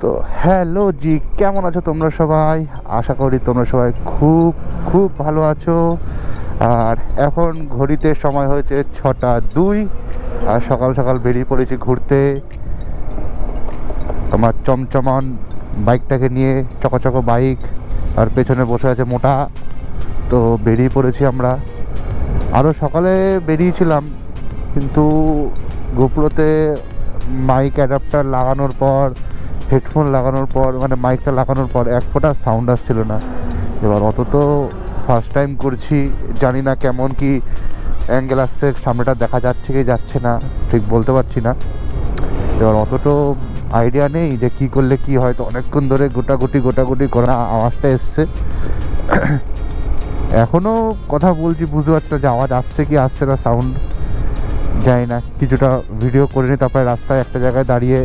তো হ্যালো জি, কেমন আছো তোমরা সবাই? আশা করি তোমরা সবাই খুব খুব ভালো আছো। আর এখন ঘড়িতে সময় হয়েছে ছটা দুই, আর সকাল সকাল বেরিয়ে পড়েছি ঘুরতে। আমার চমচমান বাইকটাকে নিয়ে চকচক বাইক, আর পেছনে বসে আছে মোটা। তো বেরিয়ে পড়েছি আমরা। আরও সকালে বেরিয়েছিলাম, কিন্তু গোপ্রোতে মাইক অ্যাডাপ্টার লাগানোর পর হেডফোন লাগানোর পর মানে মাইকটা লাগানোর পর এক ফোঁটা সাউন্ড আসছিল না। এবার অত তো ফার্স্ট টাইম করছি, জানি না কেমন কি অ্যাঙ্গেল আসছে, সামনেটা দেখা যাচ্ছে কি যাচ্ছে না, ঠিক বলতে পারছি না। এবার অত তো আইডিয়া নেই যে কি করলে কি হয়তো অনেকক্ষণ ধরে গোটাগুটি গোটাগুটি করা আওয়াজটা এসছে। এখনও কথা বলছি, বুঝতে পারছি না যে আওয়াজ আসছে কি আসছে না সাউন্ড জানি না। কিছুটা ভিডিও করে নিই তারপরে রাস্তায় একটা জায়গায় দাঁড়িয়ে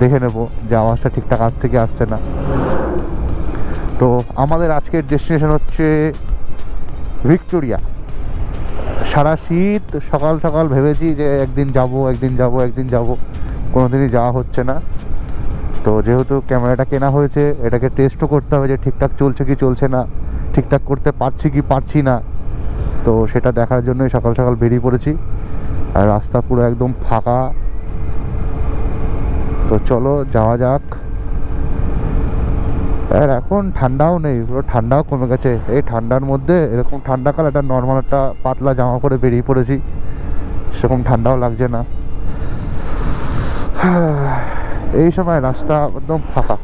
দেখে নেব যে আওয়াজটা ঠিকঠাক আসছে কি আসছে না। তো আমাদের আজকের ডেস্টিনেশন হচ্ছে ভিক্টোরিয়া। সারা শীত সকাল সকাল ভেবেছি যে একদিন যাব একদিন যাব একদিন যাব। কোনো দিনই যাওয়া হচ্ছে না। তো যেহেতু ক্যামেরাটা কেনা হয়েছে, এটাকে টেস্টও করতে হবে যে ঠিকঠাক চলছে কি চলছে না, ঠিকঠাক করতে পারছি কি পারছি না। তো সেটা দেখার জন্যই সকাল সকাল বেরিয়ে পড়েছি। আর রাস্তা পুরো একদম ফাঁকা। তো চলো যাওয়া যাক। আর এখন ঠান্ডাও নেই, পুরো ঠান্ডাও কমে গেছে। এই ঠান্ডার মধ্যে এরকম ঠান্ডাকাল একটা নর্মাল একটা পাতলা জামা পরে বেরিয়ে পড়েছি। সেরকম ঠান্ডাও লাগছে না। এই সময় রাস্তা একদম ফাঁকা।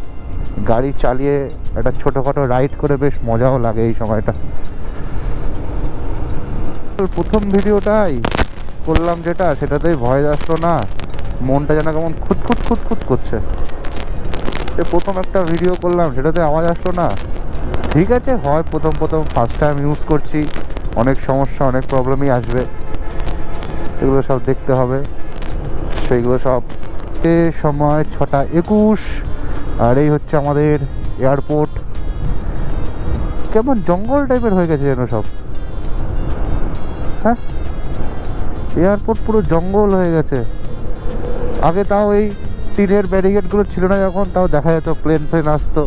গাড়ি চালিয়ে একটা ছোটোখাটো রাইড করে বেশ মজাও লাগে এই সময়টা। প্রথম ভিডিওটাই করলাম যেটা, সেটাতেই ভয় আসলো না। মনটা যেন কেমন খুঁতখুত খুঁতখুত করছে। সে প্রথম একটা ভিডিও করলাম, সেটাতে আওয়াজ আসলো না। ঠিক আছে, হয় প্রথম প্রথম ফার্স্ট টাইম ইউজ করছি। অনেক সমস্যা, অনেক প্রবলেমই আসবে। এগুলো সব দেখতে হবে। সেইগুলো সব এ সময় ছটা একুশ। আর এই হচ্ছে আমাদের এয়ারপোর্ট কেমন জঙ্গল টাইপের হয়ে গেছে যেন সব। হ্যাঁ? এয়ারপোর্ট পুরো জঙ্গল হয়ে গেছে। আগে তাও এই টিনের ব্যারিকেডগুলো ছিল না যখন তাও দেখা যেত প্লেন ফ্লেন আসতো।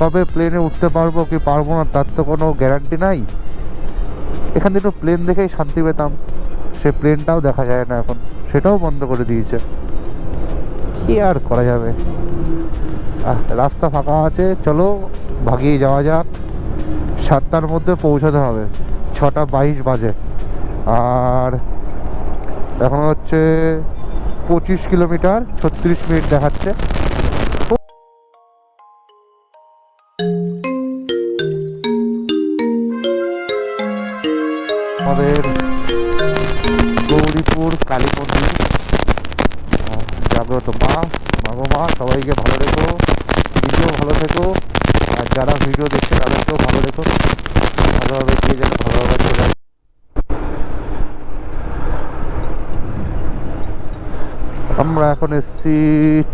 কবে প্লেনে উঠতে পারব কি পারব না, তার তো কোনো গ্যারান্টি নাই। এখান থেকে একটু প্লেন দেখেই শান্তি পেতাম। সে প্লেনটাও দেখা যায় না এখন, সেটাও বন্ধ করে দিয়েছে। কি আর করা যাবে? রাস্তা ফাঁকা আছে, চলো, ভাগিয়ে যাওয়া যাক। সাতটার মধ্যে পৌঁছাতে হবে, ছটা বাইশ বাজে। আর এখন হচ্ছে পঁচিশ কিলোমিটার ছত্রিশ মিনিট দেখাচ্ছে। আমাদের গৌরীপুর কালী মন্দির জাগ্রত মা মাগো মা, সবাইকে ভালো রেখো। নিজেও ভালো থেকো। আর যারা ভিডিও দেখছে, তাদেরকেও ভালো রেখো। ভালোভাবে গিয়ে যেন, ভালোভাবে চলে আমরা এখন এসেছি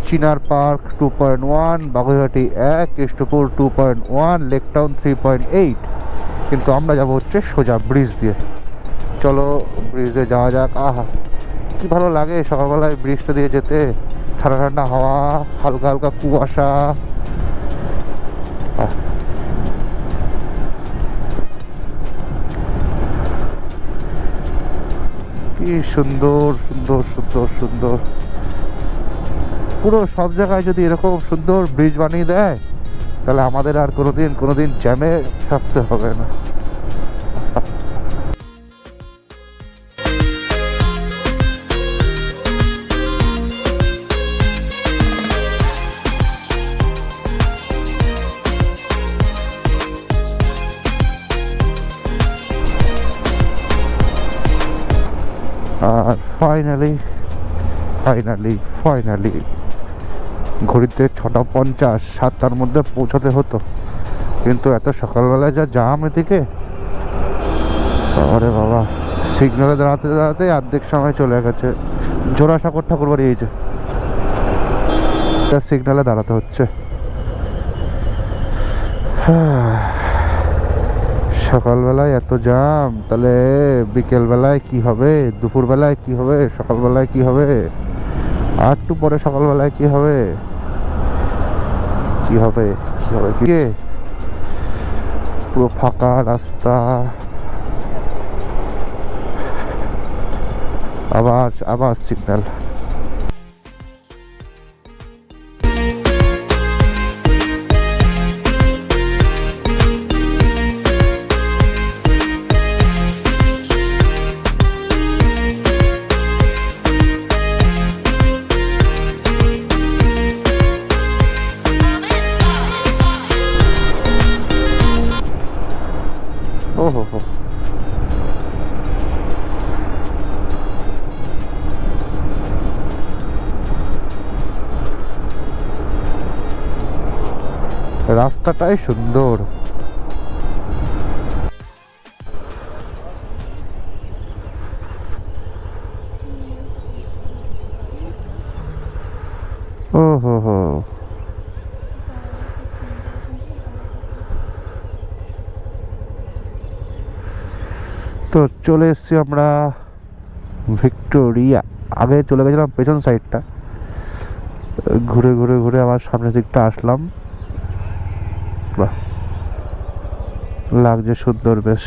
Chinar Park two point one Baguiati এক, Keshtopur two point one Lake Town three point eight কিন্তু আমরা যাব হচ্ছে সোজা ব্রিজ দিয়ে। চলো ব্রিজে যাওয়া যাক। আহা, কি ভালো লাগে সকালবেলায় ব্রিজটা দিয়ে যেতে। ঠান্ডা ঠান্ডা হাওয়া, হালকা হালকা কুয়াশা। কি সুন্দর সুন্দর সুন্দর সুন্দর। পুরো সব জায়গায় যদি এরকম সুন্দর ব্রিজ বানিয়ে দেয়, তাহলে আমাদের আর কোনোদিন কোনোদিন জ্যামে থাকতে হবে না। আর ফাইনালি ফাইনালি ফাইনালি ঘড়িতে ছটা পঞ্চাশ, সাতটার মধ্যে পৌঁছাতে হতো। কিন্তু এত সকালবেলায় যা জাম এদিকে? আরে বাবা সিগনালে দাঁড়াতে দাঁড়াতে অর্ধেক সময় চলে গেছে। জোড়াসাগর ঠাকুর বাড়ি এই যে। সিগনালে দাঁড়াতে হচ্ছে। সকালবেলায় এত জাম, তাহলে বিকেলবেলায় কি হবে? দুপুরবেলায় কি হবে? সকালবেলায় কি হবে? আর একটু পরে সকালবেলায় কি হবে? কি হবে কি হবে কি পুরো ফাঁকা রাস্তা। আবার আবার সিগন্যাল। হো হো রাস্তাটাই সুন্দর। ও হো হো। তো চলে এসেছি আমরা ভিক্টোরিয়া। আগে চলে গেছিলাম পেছন সাইডটা ঘুরে ঘুরে ঘুরে আবার সামনের দিকটা আসলাম। লাগছে সুন্দর বেশ।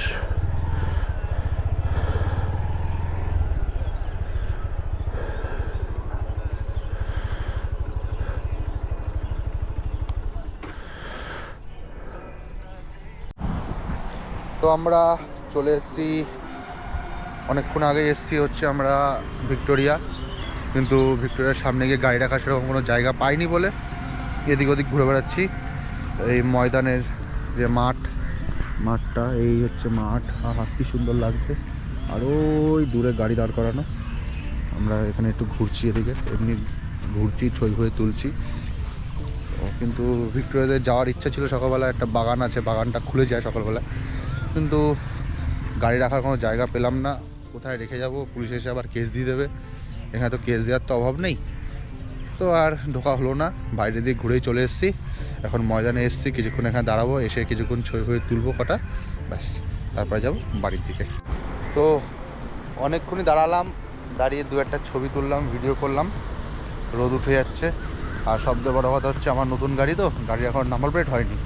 তো আমরা চলে এসেছি। অনেকক্ষণ আগে এসেছি হচ্ছে আমরা ভিক্টোরিয়া। কিন্তু ভিক্টোরিয়ার সামনে গিয়ে গাড়ি রাখা সেরকম কোনো জায়গা পাইনি বলে এদিক ওদিক ঘুরে বেড়াচ্ছি। এই ময়দানের যে মাঠ, মাঠটা, এই হচ্ছে মাঠ। আহা, কি সুন্দর লাগছে। আর ওই দূরে গাড়ি দাঁড় করানো। আমরা এখানে একটু ঘুরছি এদিকে। এমনি ঘুরছি, ছবি হয়ে তুলছি। কিন্তু ভিক্টোরিয়াতে যাওয়ার ইচ্ছা ছিল সকালবেলা একটা বাগান আছে, বাগানটা খুলে যায় সকালবেলা কিন্তু গাড়ি রাখার কোনো জায়গা পেলাম না। কোথায় রেখে যাব? পুলিশ এসে আবার কেস দিয়ে দেবে। এখানে তো কেস দেওয়ার তো অভাব নেই। তো আর ঢোকা হলো না। বাইরে দিয়ে ঘুরেই চলে এসেছি। এখন ময়দানে এসেছি, কিছুক্ষণ এখানে দাঁড়াবো, এসে কিছুক্ষণ ছবি হয়ে তুলবো কটা। ব্যাস, তারপরে যাব বাড়ির দিকে। তো অনেকক্ষণই দাঁড়ালাম, দাঁড়িয়ে দু একটা ছবি তুললাম ভিডিও করলাম। রোদ উঠে যাচ্ছে। আর সবচেয়ে বড় কথা হচ্ছে, আমার নতুন গাড়ি তো, গাড়ি এখন নাম্বার প্লেট হয়নি।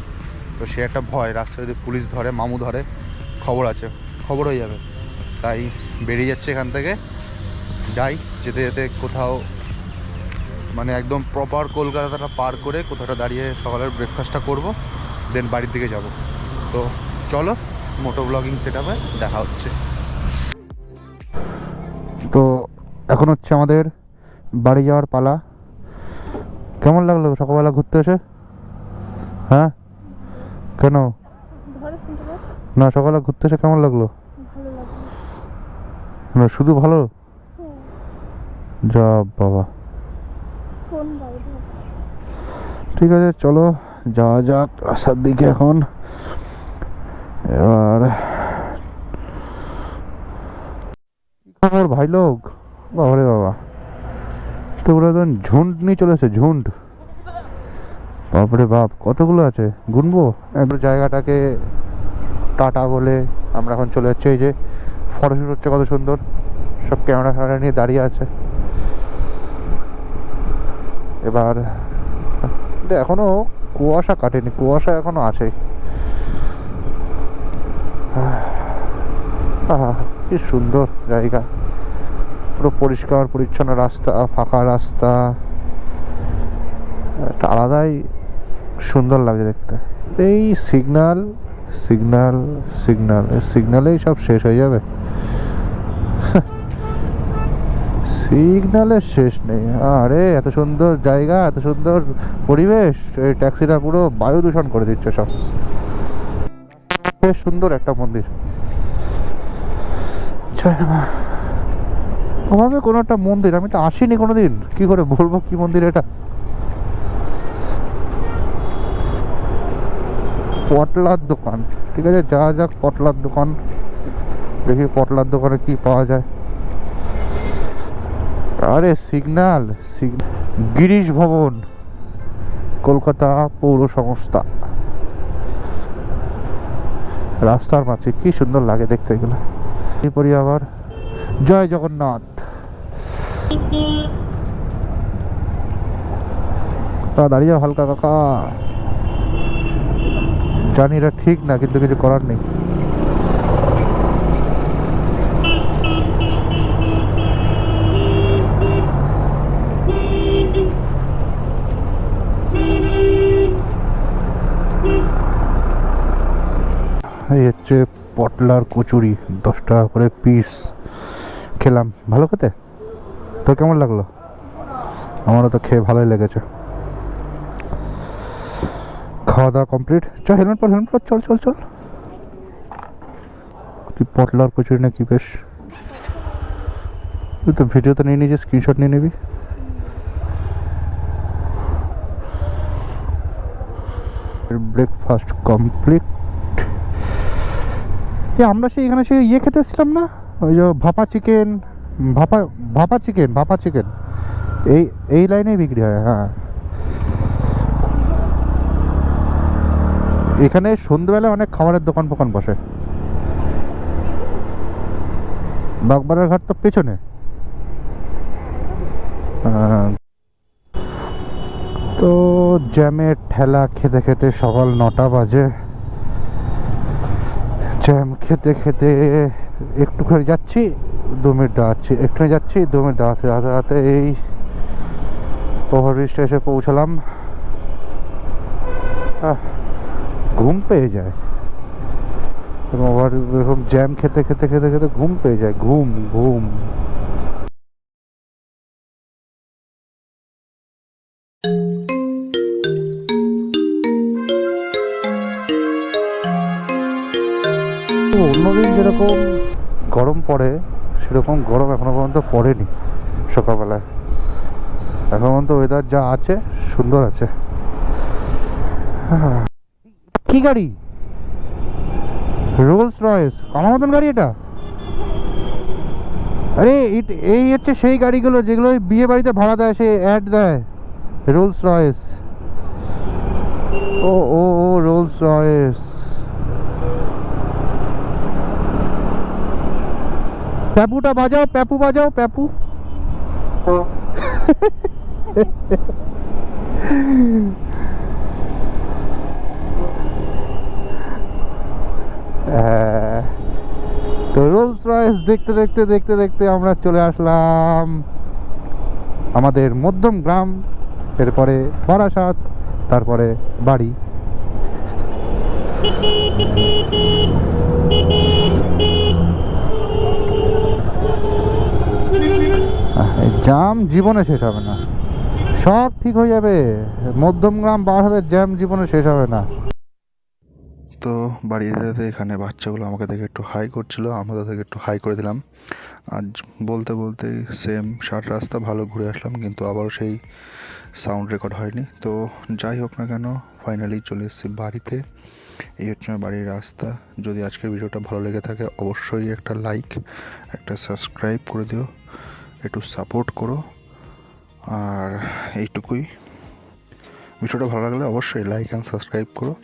তো সে একটা ভয়, রাস্তায় যদি পুলিশ ধরে, মামু ধরে, খবর আছে। খবর হয়ে যাবে। তাই বেরিয়ে যাচ্ছে এখান থেকে। যাই, যেতে যেতে কোথাও মানে একদম প্রপার কলকাতাটা পার করে কোথাওটা দাঁড়িয়ে সকালের ব্রেকফাস্টটা করব দেন বাড়ির দিকে যাব। তো চলো, মোটো ব্লগিং সেট দেখা হচ্ছে। তো এখন হচ্ছে আমাদের বাড়ি যাওয়ার পালা। কেমন লাগল সকালবেলা ঘুরতে এসে? হ্যাঁ? কেন? না, সকালে ঘুরতে এসে কেমন লাগল? না, শুধু ভালো? যা বাবা। ঠিক আছে, চলো, যাওয়া যাক রাস্তার দিকে এখন। এবার খবর ভাই লোক বাবারে বাবা। তো ওরা তো ঝুন্ড নিয়ে চলেছে ঝুন্ড বাপরে বাপ, কতগুলো আছে? গুনবো? একবার জায়গাটাকে টাটা বলে আমরা এখন চলে যাচ্ছি। এই যে ফটোশুট হচ্ছে কত সুন্দর। সব ক্যামেরা ফ্যামেরা নিয়ে দাঁড়িয়ে আছে। এবার কিন্তু এখনও কুয়াশা কাটেনি, কুয়াশা এখনও আছে। কি সুন্দর জায়গা। পুরো পরিষ্কার, পরিচ্ছন্ন রাস্তা, ফাঁকা রাস্তা। একটা আলাদাই সুন্দর লাগে দেখতে। এই সিগন্যাল সিগনাল এই সিগন্যালেই সব শেষ হয়ে যাবে। সিগন্যালের শেষ নেই। আরে, এত সুন্দর জায়গা, এত সুন্দর পরিবেশ, এই ট্যাক্সিটা পুরো বায়ু দূষণ করে দিচ্ছে সব। বেশ সুন্দর একটা মন্দির। ওভাবে কোনো একটা মন্দির, আমি তো আসিনি কোনোদিন। কি করে বলব কি মন্দির এটা? পটলার দোকান। ঠিক আছে? যা যাক পটলার দোকান। দেখি পটলার দোকানে কি পাওয়া যায়। আরে, সিগন্যাল গিরিশ ভবন, কলকাতা পৌর সংস্থা। রাস্তার মাঝে, কি সুন্দর লাগে দেখতে এগুলো। এরপরই আবার, জয় জগন্নাথ। দাঁড়িয়ে হালকা কাকা। জানি এটা ঠিক না, কিন্তু কিছু করার নেই। এই হচ্ছে পটলার কচুরি, দশ টাকা করে পিস খেলাম। ভালো খেতে? তোর কেমন লাগল? আমারও তো খেয়ে ভালোই লেগেছে। খাওয়া দাওয়া কমপ্লিট চল হেলমেট পর হেলমেট পর, চল চল চল। কি পটলার কচুরি না কি বেশ। তুই তো ভিডিওতে নিয়ে নিয়েছিস স্ক্রিনশট নিয়ে নিবি। ব্রেকফাস্ট কমপ্লিট এ, আমরা সেই এখানে সেই ইয়ে খেতে এসেছিলাম না? ওই যে ভাপা চিকেন ভাপা ভাপা চিকেন ভাপা চিকেন এই এই লাইনেই বিক্রি হয় হ্যাঁ। এখানে সন্ধ্যেবেলা অনেক খাবারের দোকান ফোকান বসে। বাগবাড়ার ঘাট তো পেছনে। তো জ্যামের ঠেলা খেতে খেতে সকাল নটা বাজে। জ্যাম খেতে খেতে একটুখানি যাচ্ছি দু মিনিট দাঁড়াচ্ছি একটুখানি যাচ্ছি দু মিনিট দাঁড়াচ্ছি হাতে এই ওভারব্রিজটা এসে পৌঁছালাম। আহ, ঘুম পেয়ে যায়। এবং ওভার এরকম জ্যাম খেতে খেতে খেতে খেতে ঘুম পেয়ে যায়। ঘুম ঘুম। অন্যদিন যেরকম গরম পড়ে সেরকম গরম এখনও পর্যন্ত পড়েনি সকালবেলায়। এখন পর্যন্ত ওয়েদার যা আছে সুন্দর আছে। আহ, কি গাড়ি? রোলস রয়েস আমার মতন গাড়ি এটা? আরে এই হচ্ছে সেই গাড়িগুলো যেগুলো বিয়ে বাড়িতে ভাড়া দেয় সে অ্যাড দেয়। রোলস রয়েস ও ও ও রোলস রয়েস প্যাপুটা বাজাও প্যাপু বাজাও প্যাপু। তো রোলস রয়েস দেখতে দেখতে দেখতে দেখতে আমরা চলে আসলাম আমাদের মধ্যম গ্রাম, এরপরে বারাসাত, তারপরে বাড়ি। জাম জীবনে শেষ হবে না। সব ঠিক হয়ে যাবে। মধ্যমগ্রাম বারাসাতের জ্যাম জীবনে শেষ হবে না। তো বাড়ি যেতে এখানে বাচ্চাগুলো আমাকে দেখে একটু হাই করছিল, আমরা তাদেরকে একটু হাই করে দিলাম। আজ বলতে বলতে সেম ষাট রাস্তা ভালো ঘুরে আসলাম, কিন্তু আবারও সেই সাউন্ড রেকর্ড হয়নি। তো যাই হোক না কেন ফাইনালি চলে এসেছি বাড়িতে। এই হচ্ছে আমার বাড়ির রাস্তা। যদি আজকের ভিডিওটা ভালো লেগে থাকে, অবশ্যই একটা লাইক একটা সাবস্ক্রাইব করে দিও, একটু সাপোর্ট করো। আর এইটুকুই। ভিডিওটা ভালো লাগলে অবশ্যই লাইক অ্যান্ড সাবস্ক্রাইব করো।